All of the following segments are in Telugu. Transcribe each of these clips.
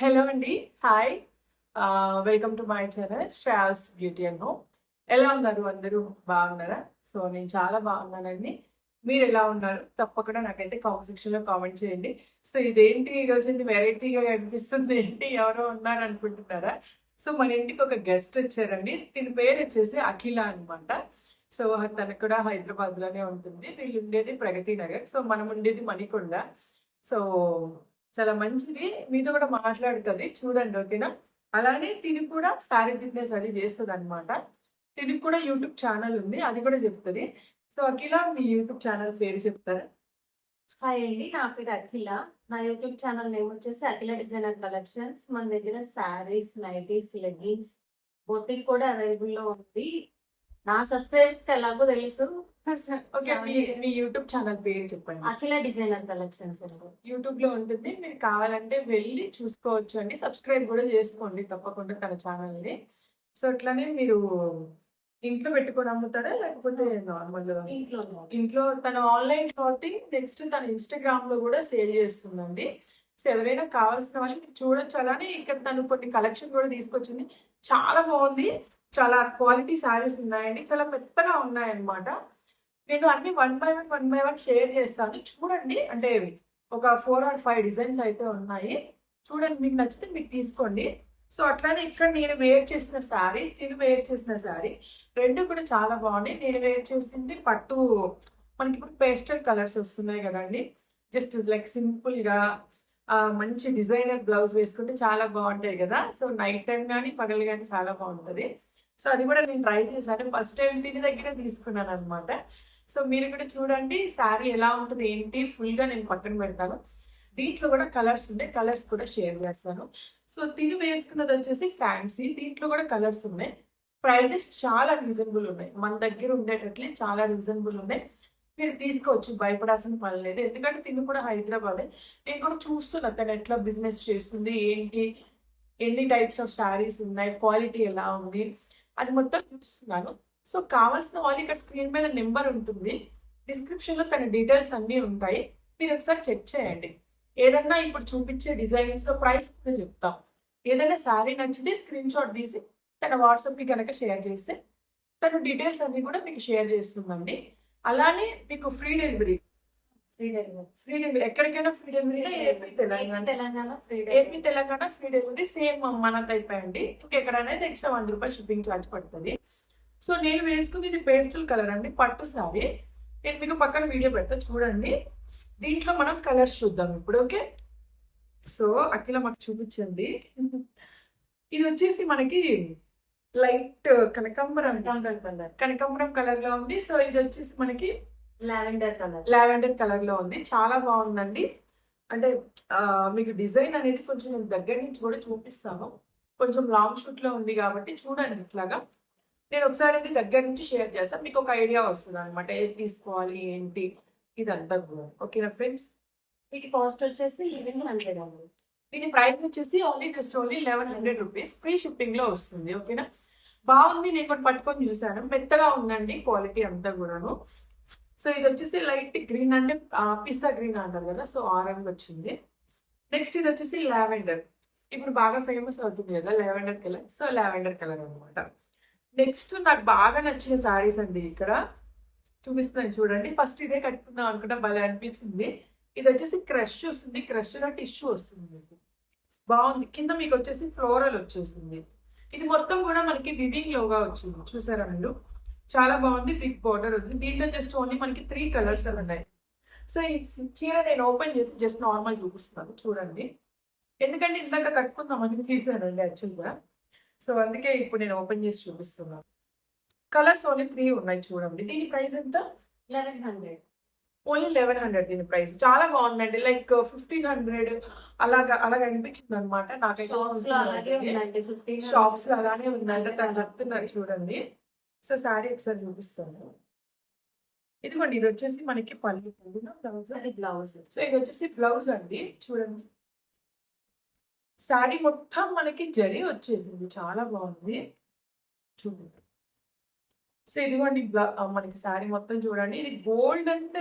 హలో అండి. Hi. Welcome to my channel Shravas beauty and home. ఎలా ఉన్నారు అందరూ? బాగున్నారా? సో నేను చాలా బాగున్నానండి. మీరు ఎలా ఉన్నారు? తప్పకుండా నాకైతే కామెంట్ సెక్షన్లో కామెంట్ చేయండి. సో ఇదేంటి ఈరోజు వెరైటీగా అనిపిస్తుంది ఏంటి? ఎవరో ఉన్నారు అనుకుంటున్నారా సో మన ఇంటికి ఒక గెస్ట్ వచ్చారండి. దీని పేరు వచ్చేసి అఖిల అనమాట సో తనకు కూడా హైదరాబాద్లోనే ఉంటుంది. వీళ్ళు ఉండేది ప్రగతి నగర్. సో మనం ఉండేది మణికొండ. సో చాలా మంచిది. మీతో కూడా మాట్లాడుతుంది. చూడండి ఓకేనా? అలానే తిని కూడా శారీ బిజినెస్ అది చేస్తుంది అనమాట తిని కూడా యూట్యూబ్ ఛానల్ ఉంది. అది కూడా చెప్తుంది. సో అఖిల మీ యూట్యూబ్ ఛానల్ పేరు చెప్తారా? హాయ్ అండి. నా పేరు అఖిల. నా యూట్యూబ్ ఛానల్ నేమ్ వచ్చేసి అఖిల డిజైన్ అండ్ కలెక్షన్స్. మన దగ్గర శారీస్ నైటీస్ లెగ్గిన్స్ బొట్టింగ్ కూడా అవైలబుల్లో ఉంది. నా సబ్స్క్రైబర్స్కి ఎలాగో తెలుసు. ఓకే మీ మీ యూట్యూబ్ ఛానల్ పేరు చెప్పండి. అఖిల డిజైనర్ కలెక్షన్స్ యూట్యూబ్లో ఉంటుంది. మీరు కావాలంటే వెళ్ళి చూసుకోవచ్చు అండి. సబ్స్క్రైబ్ కూడా చేసుకోండి. తప్పకుండా తన ఛానల్ని. సో అట్లానే మీరు ఇంట్లో పెట్టుకొని అమ్ముతారా? లేకపోతే నార్మల్ ఇంట్లో ఇంట్లో తన ఆన్లైన్ షాపింగ్ నెక్స్ట్ తన ఇన్స్టాగ్రామ్లో కూడా సేల్ చేస్తుందండి. సో ఎవరైనా కావాల్సిన వాళ్ళు మీరు చూడొచ్చు. అలానే ఇక్కడ తను కొన్ని కలెక్షన్ కూడా తీసుకొచ్చింది. చాలా బాగుంది. చాలా క్వాలిటీ శారీస్ ఉన్నాయండి. చాలా మెత్తగా ఉన్నాయన్నమాట. నేను అన్ని one by one one by one share చేస్తాను. చూడండి అంటే ఒక ఫోర్ ఆర్ ఫైవ్ డిజైన్స్ అయితే ఉన్నాయి. చూడండి మీకు నచ్చితే మీకు తీసుకోండి. సో అట్లానే ఇక్కడ నేను వేర్ చేసిన శారీ తిను వేర్ చేసిన శారీ రెండు కూడా చాలా బాగున్నాయి. నేను వేర్ చేసింది పట్టు మనకి ఇప్పుడు పేస్టల్ కలర్స్ వస్తున్నాయి కదండి. జస్ట్ లైక్ సింపుల్గా మంచి డిజైనర్ బ్లౌజ్ వేసుకుంటే చాలా బాగుంటాయి కదా. సో నైట్ టైం కానీ పగలు కానీ చాలా బాగుంటుంది. సో అది కూడా నేను ట్రై చేశాను ఫస్ట్ టైం దీని దగ్గర తీసుకున్నాను అనమాట సో మీరు కూడా చూడండి శారీ ఎలా ఉంటుంది ఏంటి? ఫుల్గా నేను పక్కన పెడతాను. దీంట్లో కూడా కలర్స్ ఉంటాయి కలర్స్ కూడా షేర్ చేస్తాను. సో తిని వేసుకున్నది వచ్చేసి ఫ్యాన్సీ దీంట్లో కూడా కలర్స్ ఉన్నాయి. ప్రైజెస్ చాలా రీజనబుల్ ఉన్నాయి. మన దగ్గర ఉండేటట్లే చాలా రీజనబుల్ ఉన్నాయి. మీరు తీసుకోవచ్చు భయపడాల్సిన పని లేదు. ఎందుకంటే తిను కూడా హైదరాబాదే. నేను కూడా చూస్తున్నా తను ఎట్లా బిజినెస్ చేస్తుంది ఏంటి? ఎన్ని టైప్స్ ఆఫ్ శారీస్ ఉన్నాయి క్వాలిటీ ఎలా ఉంది? అది మొత్తం చూపిస్తున్నాను సో కావాల్సిన వాళ్ళు ఇక్కడ స్క్రీన్ మీద నెంబర్ ఉంటుంది. డిస్క్రిప్షన్లో తన డీటెయిల్స్ అన్నీ ఉంటాయి. మీరు ఒకసారి చెక్ చేయండి. ఏదన్నా ఇప్పుడు చూపించే డిజైన్స్లో ప్రైస్ కూడా చెప్తాం. ఏదైనా శారీ నచ్చితే స్క్రీన్ షాట్ తీసి తన వాట్సాప్కి కనుక షేర్ చేస్తే తను డీటెయిల్స్ అన్నీ కూడా మీకు షేర్ చేస్తుందండి. అలానే మీకు free delivery free delivery free delivery ఎక్కడికైనా free delivery AP Telangana Telangana free AP Telangana free delivery same మన టైప్ అండి. ఇంకెక్కడైనా ఎక్స్ట్రా వంద రూపాయలు షిప్పింగ్ ఛార్జ్ పడుతుంది. సో నేను వేసుకుంది ఇది పేస్టల్ కలర్ అండి. పట్టు సారీ నేను మీకు పక్కన వీడియో పెడతా. చూడండి. దీంట్లో మనం కలర్స్ చూద్దాం ఇప్పుడు ఓకే? సో అఖిల మాకు చూపించండి. ఇది వచ్చేసి మనకి లైట్ కనకాంబరం కనకాంబరం కలర్లో ఉంది. సో ఇది వచ్చేసి మనకి లావెండర్ కలర్. లావెండర్ కలర్లో ఉంది. చాలా బాగుందండి. అంటే మీకు డిజైన్ అనేది కొంచెం నేను దగ్గర నుంచి కూడా చూపిస్తాను. కొంచెం లాంగ్ షూట్లో ఉంది కాబట్టి చూడండి ఇట్లాగా. నేను ఒకసారి ఇది దగ్గర నుంచి షేర్ చేస్తాను. మీకు ఒక ఐడియా వస్తుంది అనమాట ఏది తీసుకోవాలి ఏంటి? ఇదంతా కూడా. ఓకేనా ఫ్రెండ్స్? వీటి కాస్ట్ వచ్చేసి లెవెన్ హండ్రెడ్ అండి. దీని ప్రైస్ వచ్చేసి only just only eleven hundred rupees. Free షిప్పింగ్లో వస్తుంది. ఓకేనా? బాగుంది. నేను కూడా పట్టుకొని చూసాను మెత్తగా ఉందండి క్వాలిటీ అంతా కూడాను. సో ఇది వచ్చేసి లైట్ గ్రీన్ అంటే పిస్తా గ్రీన్ అంటారు కదా సో ఆరెంజ్ వచ్చింది. నెక్స్ట్ ఇది వచ్చేసి లావెండర్. ఇప్పుడు బాగా ఫేమస్ అవుతుంది కదా lavender colour. So lavender colour అనమాట నెక్స్ట్ నాకు బాగా నచ్చిన శారీస్ అండి ఇక్కడ. చూపిస్తున్నాను చూడండి. ఫస్ట్ ఇదే కట్టుకుందాం అనుకుంటా భలే అనిపించింది. ఇది వచ్చేసి క్రష్ వస్తుంది. క్రష్లో టిష్యూ వస్తుంది మీకు. బాగుంది. కింద మీకు వచ్చేసి ఫ్లోరల్ వచ్చేసింది. ఇది మొత్తం కూడా మనకి వివింగ్ లోగా వచ్చింది. చూసారా మీరు? చాలా బాగుంది బిగ్ బార్డర్ ఉంది. దీంట్లో జస్ట్ ఓన్లీ మనకి త్రీ కలర్స్ ఉన్నాయి. సో ఈ చీర నేను ఓపెన్ చేసి జస్ట్ నార్మల్ చూపిస్తున్నాను చూడండి. ఎందుకంటే ఇందాక కట్టుకుందామని తీసానండి యాక్చువల్గా సో అందుకే ఇప్పుడు నేను ఓపెన్ చేసి చూపిస్తున్నాను. కలర్స్ ఓన్లీ త్రీ ఉన్నాయి చూడండి. దీని ప్రైస్ ఎంత? Eleven hundred only eleven hundred దీని ప్రైస్ చాలా బాగుందండి. లైక్ ఫిఫ్టీన్ హండ్రెడ్ అలాగా అలాగా అనిపించింది అనమాట నాకైతే షాప్స్ అలానే ఉందంటే తను చెప్తున్నారు చూడండి. సో శారీ ఒకసారి చూపిస్తాను. ఇదిగోండి ఇది వచ్చేసి మనకి పల్లి బ్లౌజ్. అది బ్లౌజ్. సో ఇది వచ్చేసి బ్లౌజ్ అండి. చూడండి. శారీ మొత్తం మనకి జరీ వచ్చేసింది. చాలా బాగుంది. చూడండి. సో ఇదిగోండి మనకి శారీ మొత్తం చూడండి. ఇది గోల్డ్ అండ్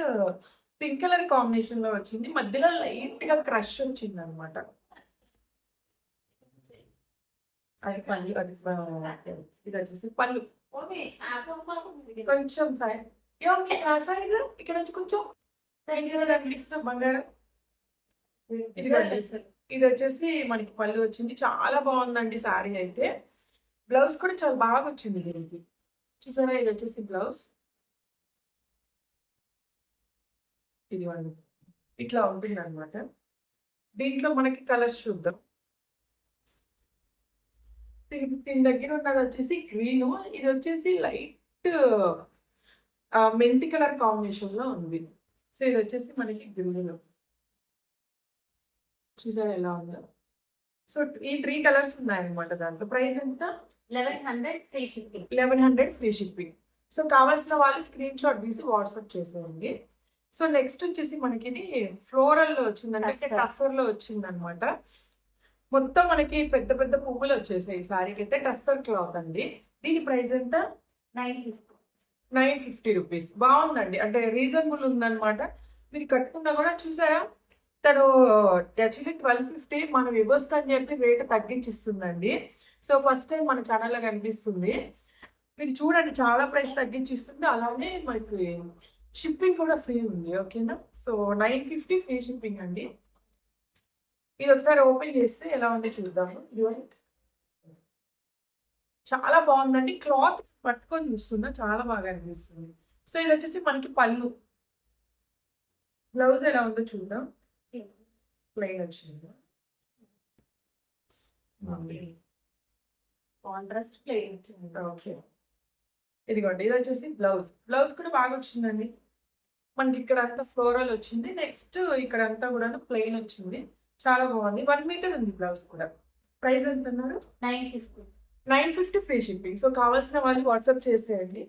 పింక్ కలర్ కాంబినేషన్లో వచ్చింది. మధ్యలో లైట్గా క్రష్ వచ్చింది అనమాట అది పళ్ళు అది ఇది వచ్చేసి పళ్ళు. కొంచెం సైడ్ ఇక్కడ నుంచి కొంచెం కనిపిస్తుంది బంగారం. ఇది వచ్చేసి మనకి పళ్ళు వచ్చింది. చాలా బాగుందండి శారీ అయితే. బ్లౌజ్ కూడా చాలా బాగా వచ్చింది దీనికి. చూసారా ఇది వచ్చేసి బ్లౌజ్. ఇది ఇట్లా ఉంటుంది అనమాట దీంట్లో మనకి కలర్స్ చూద్దాం. దీని దగ్గర ఉన్నది వచ్చేసి గ్రీన్ ఇది వచ్చేసి లైట్ మెంతి కలర్ కాంబినేషన్లో ఉంది. సో ఇది వచ్చేసి మనకి గ్రీన్ చూసారా ఎలా ఉందో? సో ఈ త్రీ కలర్స్ ఉన్నాయన్నమాట దాంట్లో. ప్రైస్ ఎంత? Eleven hundred free shipping eleven hundred free shipping so కావాల్సిన వాళ్ళు స్క్రీన్ షాట్ తీసి వాట్సాప్ చేసేయండి. సో నెక్స్ట్ వచ్చేసి మనకి ఇది ఫ్లోరల్లో వచ్చిందంటే Tussar. టస్సర్లో వచ్చింది అనమాట మొత్తం మనకి పెద్ద పెద్ద పువ్వులు వచ్చేసాయి ఈ సారీకి అయితే టస్సర్ క్లాత్ అండి. దీని ప్రైస్ ఎంత? Nine fifty. Nine fifty rupees. బాగుందండి. అంటే రీజనబుల్ ఉందన్నమాట. మీరు కట్టుకున్నా కూడా చూసారా? తను యాక్చువల్లీ ట్వెల్వ్ ఫిఫ్టీ మన వివోస్ అని చెప్పి రేట్ తగ్గించిస్తుందండి. సో ఫస్ట్ టైం మన ఛానల్లో కనిపిస్తుంది. మీరు చూడండి చాలా ప్రైస్ తగ్గించిస్తుంది. అలానే మనకి షిప్పింగ్ కూడా ఫ్రీ ఉంది. ఓకేనా? So nine fifty free shipping అండి. ఇది ఒకసారి ఓపెన్ చేస్తే ఎలా ఉంది చూద్దాము. ఇదిగోండి. చాలా బాగుందండి. క్లాత్ పట్టుకొని చూస్తున్నా చాలా బాగా అనిపిస్తుంది. సో ఇది వచ్చేసి మనకి పళ్ళు. బ్లౌజ్ ఎలా ఉందో చూద్దాం. ప్లెయిన్ వచ్చింది. కాంట్రాస్ట్ ప్లేట్ వచ్చింది. ఓకే. ఇదిగోండి ఇది వచ్చేసి బ్లౌజ్. బ్లౌజ్ కూడా బాగా వచ్చిందండి. మనకి ఇక్కడ అంతా ఫ్లోరల్ వచ్చింది. నెక్స్ట్ ఇక్కడ అంతా కూడా ప్లెయిన్ వచ్చింది. చాలా బాగుంది. వన్ మీటర్ ఉంది బ్లౌజ్ కూడా. ప్రైస్ ఎంత అన్నారు? Nine fifty. Nine fifty free shipping. So కావాల్సిన వాళ్ళు వాట్సాప్ చేసేయండి.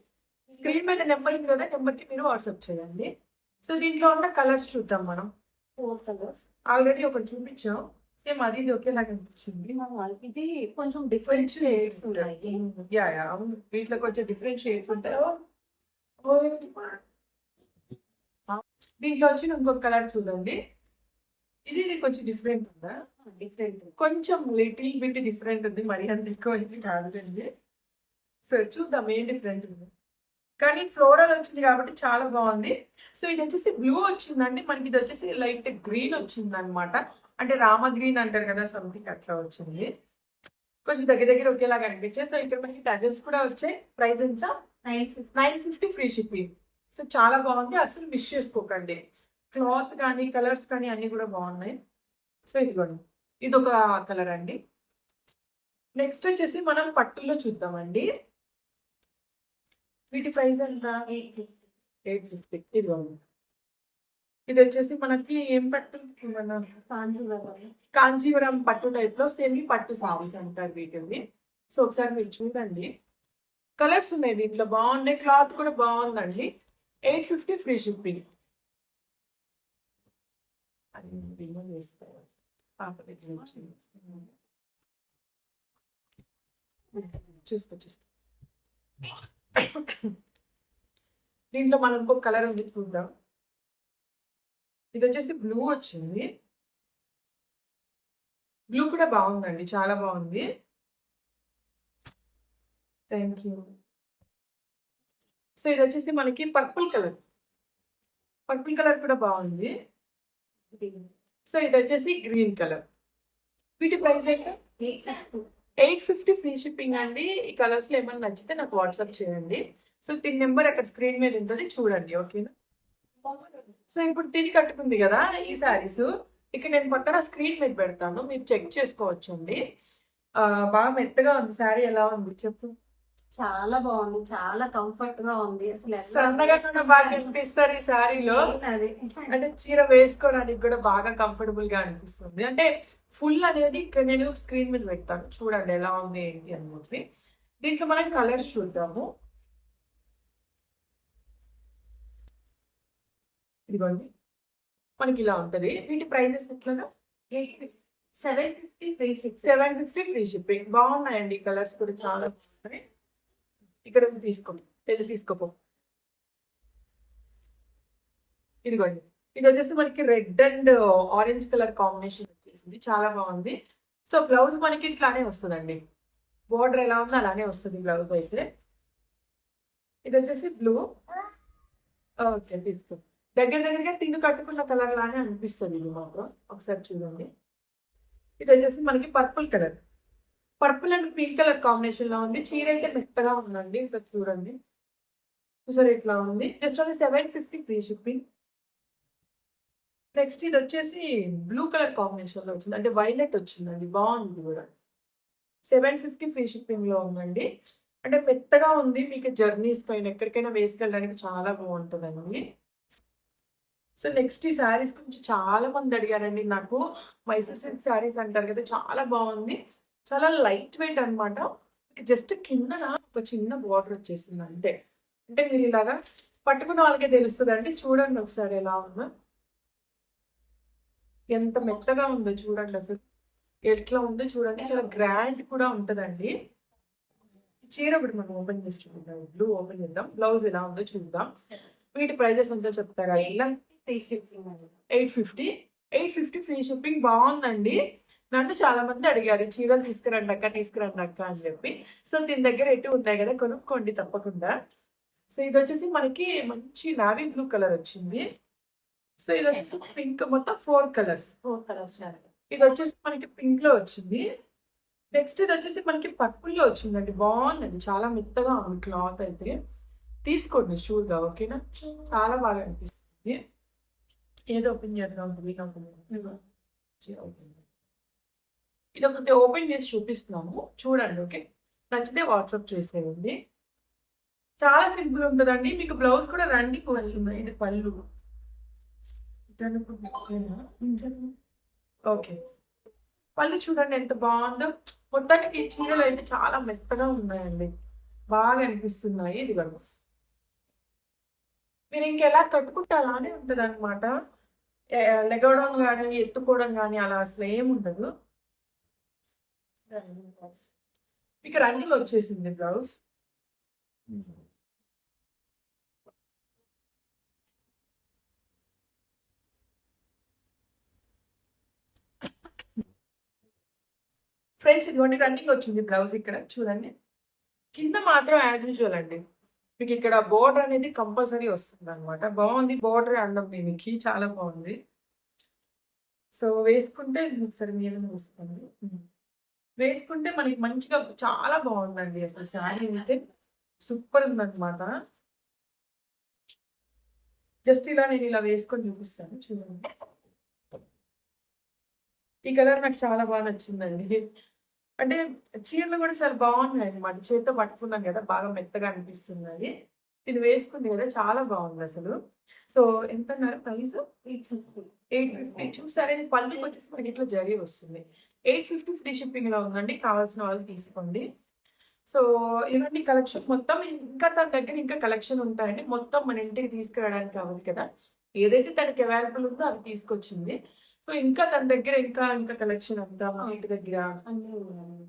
స్క్రీన్ మీద నెంబర్ ఉంది కదా నెంబర్కి మీరు వాట్సాప్ చేయండి. సో దీంట్లో ఉన్న కలర్స్ చూద్దాం మనం. ఫోర్ కలర్స్ ఆల్రెడీ ఒకటి చూపించాం. సేమ్ అది ఇది ఒకేలాగా అనిపించింది. ఇది కొంచెం డిఫరెంట్ షేడ్స్ ఉన్నాయి. యా యా అవును. వీటిలోకి వచ్చే డిఫరెంట్ షేడ్స్ ఉంటాయి. దీంట్లో వచ్చిన ఇంకొక కలర్ చూడండి. ఇది ఇది కొంచెం డిఫరెంట్ ఉందా? డిఫరెంట్ కొంచెం లిటిల్ బిట్ డిఫరెంట్ ఉంది మరి అంత ఎక్కువ అయితే కాదండి సో చూద్దాం ఏం డిఫరెంట్ ఉంది. కానీ ఫ్లోరల్ వచ్చింది కాబట్టి చాలా బాగుంది. సో ఇది వచ్చేసి బ్లూ వచ్చిందండి. మనకి ఇది వచ్చేసి లైట్ గ్రీన్ వచ్చింది అనమాట అంటే రామ గ్రీన్ అంటారు కదా సంథింగ్ అట్లా వచ్చింది. కొంచెం దగ్గర దగ్గర ఒకేలాగా అనిపించాయి. సో ఇక్కడ మనకి టజల్స్ కూడా వచ్చాయి. ప్రైస్ ఎంత? Nine fifty. Nine fifty free shipping so చాలా బాగుంది. అసలు మిస్ చేసుకోకండి. క్లాత్ కానీ కలర్స్ కానీ అన్నీ కూడా బాగున్నాయి. సో ఇదిగోండి. ఇది ఒక కలర్ అండి. నెక్స్ట్ వచ్చేసి మనం పట్టుల్లో చూద్దామండి. వీటి ప్రైస్ ఎంత? Eight fifty. ఎయిట్ ఫిఫ్టీ ఇదిగోండి. ఇది వచ్చేసి మనకి ఏం పట్టు? మన కాంచీవరం. కాంజీవరం పట్టు టైప్లో సెమీ పట్టు సారీస్ అంటారు వీటిని సో ఒకసారి మీరు చూడండి. కలర్స్ ఉన్నాయి దీంట్లో. బాగున్నాయి. క్లాత్ కూడా బాగుందండి. Eight fifty free shipping. అది పాప దగ్గర నుంచి చూసుకో చూసుకో దీంట్లో మనం ఇంకొక కలర్ ఉంది చూద్దాం. ఇది వచ్చేసి బ్లూ వచ్చింది. బ్లూ కూడా బాగుందండి చాలా బాగుంది. థ్యాంక్ యూ సో ఇది వచ్చేసి మనకి పర్పుల్ కలర్ పర్పుల్ కలర్ కూడా బాగుంది. సో ఇది వచ్చేసి గ్రీన్ కలర్ వీటి ప్రైస్ అయితే ఎయిట్ ఫిఫ్టీ ఫ్రీ షిప్పింగ్ అండి. ఈ కలర్స్లో ఏమైనా నచ్చితే నాకు వాట్సాప్ చేయండి. సో దీని నెంబర్ అక్కడ స్క్రీన్ మీద ఉంటుంది. చూడండి ఓకేనా సో ఇప్పుడు తిని కట్టుకుంది కదా ఈ శారీస్ ఇక్కడ నేను పక్కన స్క్రీన్ మీద పెడతాను. మీరు చెక్ చేసుకోవచ్చండి. బాగా మెత్తగా ఉంది. శారీ ఎలా ఉంది? చెప్పు. చాలా బాగుంది. చాలా కంఫర్ట్గా ఉంది. అసలు సన్నగా సన్న బాగా కనిపిస్తారు ఈ అది. అంటే చీర వేసుకోవడానికి కూడా బాగా కంఫర్టబుల్గా అనిపిస్తుంది. అంటే ఫుల్ అనేది ఇక్కడ నేను స్క్రీన్ మీద పెడతాను. చూడండి ఎలా ఉంది ఏంటి అని చెప్పి దీంట్లో మనం కలర్స్ చూద్దాము. ఇదిగోండి. మనకి ఇలా ఉంటది. వీటి ప్రైజెస్ ఎట్లా seven fifty free ship seven fifty free shipping. బాగున్నాయండి కలర్స్ కూడా చాలా బాగున్నాయి. ఇక్కడ తీసుకో ఇది తీసుకోపో. ఇదిగోండి ఇది వచ్చేసి మనకి red and orange colour combination వచ్చేసింది. చాలా బాగుంది. సో బ్లౌజ్ మనకి ఇట్లానే వస్తుందండి. బోర్డర్ ఎలా ఉందో అలానే వస్తుంది బ్లౌజ్ అయితే. ఇది వచ్చేసి బ్లూ. ఓకే తీసుకో. దగ్గర దగ్గరగా తిను కట్టుకున్న కలర్ లానే అనిపిస్తుంది ఇది మాత్రం. ఒకసారి చూడండి. ఇది వచ్చేసి మనకి purple colour. Purple and pink colour కాంబినేషన్లో ఉంది. చీర అయితే మెత్తగా ఉందండి. ఇంకా చూడండి. సరే ఇట్లా ఉంది. Just only seven fifty free shipping next ఇది వచ్చేసి బ్లూ కలర్ కాంబినేషన్లో వచ్చింది. అంటే వైలెట్ వచ్చిందండి. బాగుంది కూడా. సెవెన్ ఫిఫ్టీ ఫ్రీ షిప్పింగ్లో ఉందండి. అంటే మెత్తగా ఉంది. మీకు జర్నీస్ పైన ఎక్కడికైనా వేసుకెళ్ళడానికి చాలా బాగుంటుందండి. సో నెక్స్ట్ ఈ శారీస్ గురించి చాలా మంది అడిగారండి నాకు. మైసూర్ సిల్క్ శారీస్ అంటారు కదా చాలా బాగుంది. చాలా లైట్ వెయిట్ అనమాట జస్ట్ కింద ఒక చిన్న బార్డర్ వచ్చేసింది అంతే. అంటే మీరు ఇలాగా పట్టుకున్న వాళ్ళకే తెలుస్తుంది అండి చూడండి ఒకసారి ఎలా ఉందో. ఎంత మెత్తగా ఉందో చూడండి అసలు. ఎట్లా ఉందో చూడండి. చాలా గ్రాండ్ కూడా ఉంటుందండి. ఈ చీర ఒకటి మనం ఓపెన్ చేసి చూద్దాం. బ్లూ ఓపెన్ చేద్దాం. బ్లౌజ్ ఎలా ఉందో చూద్దాం. వీటి ప్రైజెస్ ఎంతో చెప్తారా? ఇలా eight fifty eight fifty free shipping బాగుందండి. నన్ను చాలా మంది అడిగారు చీరలు తీసుకురండి అక్క తీసుకురండి అక్క అని చెప్పి. సో దీని దగ్గర ఎటు ఉన్నాయి కదా కొనుక్కోండి తప్పకుండా. సో ఇది వచ్చేసి మనకి మంచి నావీ బ్లూ కలర్ వచ్చింది. సో ఇది వచ్చేసి పింక్ మొత్తం ఫోర్ కలర్స్. ఫోర్ కలర్స్ ఇది వచ్చేసి మనకి పింక్లో వచ్చింది. నెక్స్ట్ ఇది వచ్చేసి మనకి పర్పుల్లో వచ్చిందండి. బాగుందండి. చాలా మెత్తగా ఉంది క్లాత్ అయితే. తీసుకోండి షూర్గా ఓకేనా? చాలా బాగా అనిపిస్తుంది. ఏదో ఓపెన్ చేద్దాం ఓపెన్ ఇది ఒకటి ఓపెన్ చేసి చూపిస్తున్నాము చూడండి ఓకే? నచ్చితే వాట్సాప్ చేసేయండి. చాలా సింపుల్ ఉంటుందండి. మీకు బ్లౌజ్ కూడా రండి పళ్ళు ఇది పళ్ళు. ఓకే. పళ్ళు చూడండి ఎంత బాగుందో. మొత్తానికి ఈ చీరలు అయితే చాలా మెత్తగా ఉన్నాయండి. బాగా అనిపిస్తున్నాయి. ఇది కూడా మీరు ఇంకెలా కట్టుకుంటే అలానే ఉంటుంది అనమాట లెగవడం కానీ ఎత్తుకోవడం కానీ అలా అసలు ఏముండదు. మీకు రన్నింగ్ వచ్చేసింది బ్లౌజ్. ఫ్రెండ్స్ ఇదిగోండి రన్నింగ్ వచ్చింది బ్లౌజ్ ఇక్కడ చూడండి. కింద మాత్రం యాజ్ యూజువల్ అండి. మీకు ఇక్కడ బోర్డర్ అనేది కంపల్సరీ వస్తుంది అనమాట బాగుంది బోర్డర్ అండం దీనికి చాలా బాగుంది. సో వేసుకుంటే ఒకసారి మీద వేసుకోండి. వేసుకుంటే మనకి మంచిగా చాలా బాగుందండి అసలు శారీ అయితే. సూపర్ ఉందన్నమాట. జస్ట్ ఇలా నేను ఇలా వేసుకొని చూపిస్తాను చూడండి. ఈ కలర్ నాకు చాలా బాగా నచ్చిందండి. అంటే చీరలు కూడా చాలా బాగున్నాయి అనమాట చేతితో పట్టుకున్నాం కదా బాగా మెత్తగా అనిపిస్తుంది అది. ఇది వేసుకుంది కదా చాలా బాగుంది అసలు. సో ఎంత price? Eight fifty. Eight fifty. చూసారా పళ్ళుకి వచ్చేసి మనకి ఇట్లా జరీ వస్తుంది. ఎయిట్ ఫిఫ్టీ ఫ్రీ షిప్పింగ్లో ఉందండి. కావాల్సిన వాళ్ళు తీసుకోండి. సో ఇవన్నీ కలెక్షన్ మొత్తం ఇంకా తన దగ్గర ఇంకా కలెక్షన్ ఉంటాయండి. మొత్తం మన ఇంటికి తీసుకురావడానికి అవ్వదు కదా. ఏదైతే తనకి అవైలబుల్ ఉందో అవి తీసుకొచ్చింది. సో ఇంకా తన దగ్గర ఇంకా ఇంకా కలెక్షన్ అంతా మన ఇంటి దగ్గర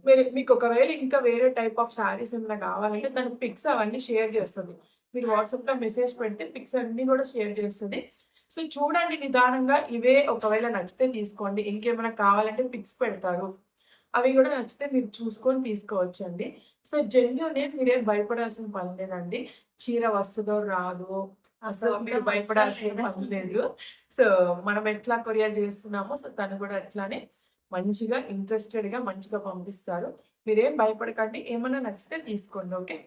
మీరు మీకు ఒకవేళ ఇంకా వేరే టైప్ ఆఫ్ శారీస్ ఏమైనా కావాలంటే తన పిక్స్ అవన్నీ షేర్ చేస్తుంది. మీరు వాట్సాప్లో మెసేజ్ పెడితే పిక్స్ అన్ని కూడా షేర్ చేస్తుంది. సో చూడండి నిదానంగా ఇవే ఒకవేళ నచ్చితే తీసుకోండి. ఇంకేమైనా కావాలంటే పిక్స్ పెడతారు. అవి కూడా నచ్చితే మీరు చూసుకొని తీసుకోవచ్చు అండి సో జెన్యునే మీరేం భయపడాల్సిన పని లేదండి. చీర వస్తుందో రాదు అసలు మీరు భయపడాల్సిన పని లేదు. సో మనం ఎట్లా కొరియర్ చేస్తున్నామో సో తను కూడా అట్లానే మంచిగా ఇంట్రెస్టెడ్గా మంచిగా పంపిస్తారు. మీరేం భయపడకండి. ఏమైనా నచ్చితే తీసుకోండి ఓకే?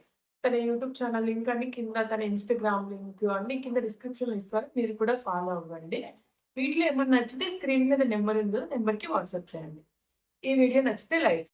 తన యూట్యూబ్ ఛానల్ లింక్ అన్ని కింద తన ఇన్స్టాగ్రామ్ లింక్ అన్ని కింద డిస్క్రిప్షన్ ఇస్తారు మీరు కూడా ఫాలో అవ్వండి. వీటిలో ఏమైనా నచ్చితే స్క్రీన్ మీద నెంబర్ ఉందో. నెంబర్కి వాట్సాప్ చేయండి. ఈ వీడియో నచ్చితే లైక్